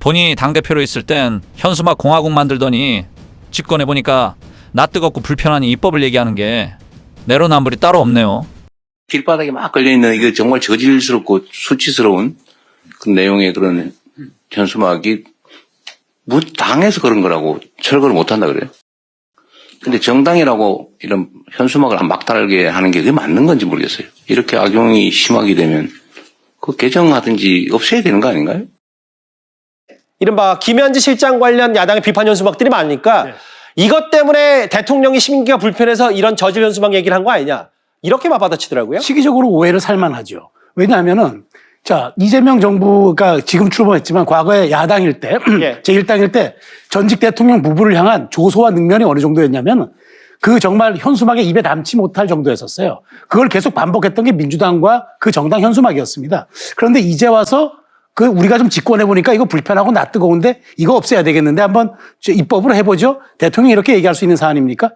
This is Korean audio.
본인이 당대표로 있을 땐 현수막 공화국 만들더니 집권해 보니까 나 뜨겁고 불편하니 입법을 얘기하는 게 내로남불이 따로 없네요. 길바닥에 막 걸려있는 이게 정말 저질스럽고 수치스러운 그 내용의 그런 현수막이 무 당해서 그런 거라고 철거를 못한다 그래요. 근데 정당이라고 이런 현수막을 막 달게 하는 게 그게 맞는 건지 모르겠어요. 이렇게 악용이 심하게 되면 그 개정하든지 없애야 되는 거 아닌가요? 이른바 김현지 실장 관련 야당의 비판 현수막들이 많으니까 네. 이것 때문에 대통령이 심기가 불편해서 이런 저질 현수막 얘기를 한 거 아니냐. 이렇게만 받아치더라고요. 시기적으로 오해를 살만하죠. 왜냐하면은 자 이재명 정부가 지금 출범했지만 과거에 야당일 때 예. 제1당일 때 전직 대통령 부부를 향한 조소와 능면이 어느 정도였냐면 그 정말 현수막에 입에 담지 못할 정도였었어요. 그걸 계속 반복했던 게 민주당과 그 정당 현수막이었습니다. 그런데 이제 와서 그 우리가 좀 집권해 보니까 이거 불편하고 낯뜨거운데 이거 없애야 되겠는데 한번 저 입법으로 해보죠. 대통령이 이렇게 얘기할 수 있는 사안입니까?